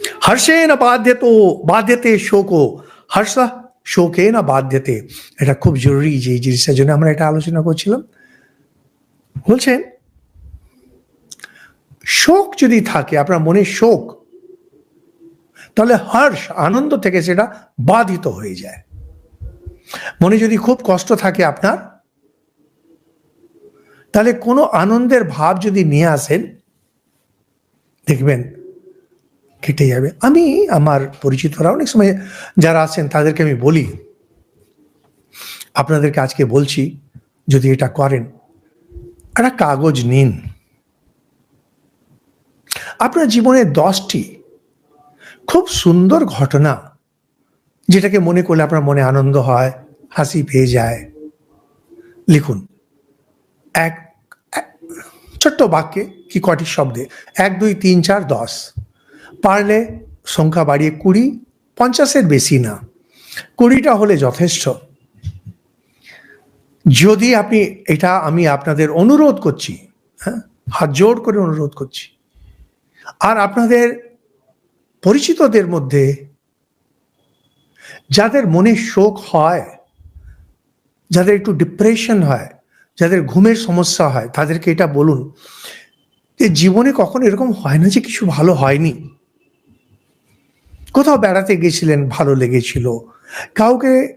হর্ষেন বাধ্যত বাধ্যতে শোক হর্ষ শোকে না বাধ্যতে এটা খুব জরুরি যে এই জিনিসটার জন্য আমরা এটা আলোচনা করছিলাম। বলছেন, শোক যদি থাকে, আপনার মনে শোক, তাহলে হর্ষ, আনন্দ থেকে সেটা বাধিত হয়ে যায়। মনে যদি খুব কষ্ট থাকে আপনার, তাহলে কোনো আনন্দের ভাব যদি নিয়ে আসেন, দেখবেন কেটে যাবে। আমি, আমার পরিচিতরা অনেক সময় যারা আছেন, তাদেরকে আমি বলি। আপনাদেরকে আজকে বলছি, যদি এটা করেন, একটা কাগজ নিন। আপনার জীবনে দশটি খুব সুন্দর ঘটনা, যেটাকে মনে করলে আপনার মনে আনন্দ হয়, হাসি পেয়ে যায়। লিখুন। এক ছোট্ট বাক্যে কি কটি শব্দে? এক, দুই, তিন, চার, দশ। পারলে সংখ্যা বাড়িয়ে কুড়ি, পঞ্চাশের বেশি না। কুড়িটা হলে যথেষ্ট। যদি আপনি, এটা আমি আপনাদের অনুরোধ করছি হ্যাঁ হাত জোর করে অনুরোধ করছি। আর আপনাদের পরিচিতদের মধ্যে, যাদের মনে শোক হয়, যাদের একটু ডিপ্রেশন হয়, যাদের ঘুমের সমস্যা হয়, তাদেরকে এটা বলুন যে, জীবনে কখনো এরকম হয় না যে, কিছু ভালো হয়নি। কোথাও বেড়াতে গেছিলেন, ভালো লেগেছিল। কাউকে,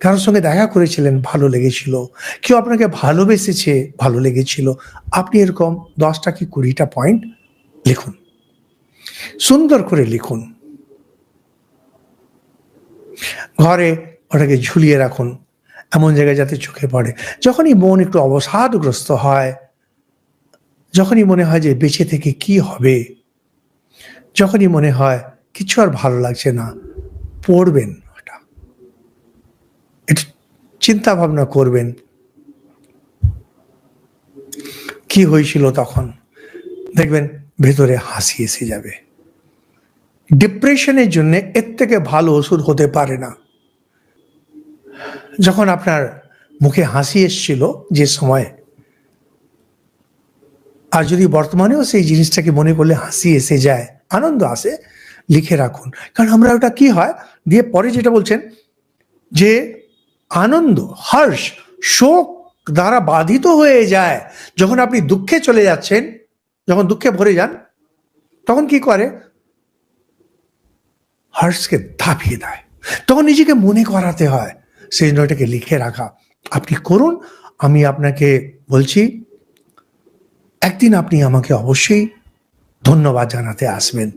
কারোর সঙ্গে দেখা করেছিলেন, ভালো লেগেছিল। কেউ আপনাকে ভালোবেসেছে, ভালো লেগেছিল। আপনি এরকম দশটা কি কুড়িটা পয়েন্ট লিখুন। সুন্দর করে লিখুন। ঘরে ওটাকে ঝুলিয়ে রাখুন। এমন জায়গায় যাতে চোখে পড়ে। যখনই মন একটু অবসাদগ্রস্ত হয়, যখনই মনে হয় যে বেঁচে থেকে কি হবে, যখনই মনে হয় কিছু আর ভালো লাগছে না, পড়বেন ওটা। একটু চিন্তা ভাবনা করবেন। কি হয়েছিল তখন? দেখবেন ভেতরে হাসি এসে যাবে। ডিপ্রেশনের জন্য এর থেকে ভালো ওষুধ হতে পারে না। যখন আপনার মুখে হাসি এসছিল যে সময়, আর যদি বর্তমানেও সেই জিনিসটাকে মনে করলে হাসি এসে যায়, আনন্দ আসে লিখে রাখুন। কারণ আমরা ওটা কি হয়? দিয়ে পরে যেটা বলছেন, যে আনন্দ, হর্ষ, শোক দ্বারা বাধিত হয়ে যায়। যখন আপনি দুঃখে চলে যাচ্ছেন, যখন দুঃখে ভরে যান, তখন কি করে? হর্ষকে ধাপিয়ে দেয়। তখন নিজেকে মনে করাতে হয়, সেই জন্য লিখে রাখা। আপনি করুন, আমি আপনাকে বলছি, একদিন আপনি আমাকে অবশ্যই ধন্যবাদ জানাতে আসবেন।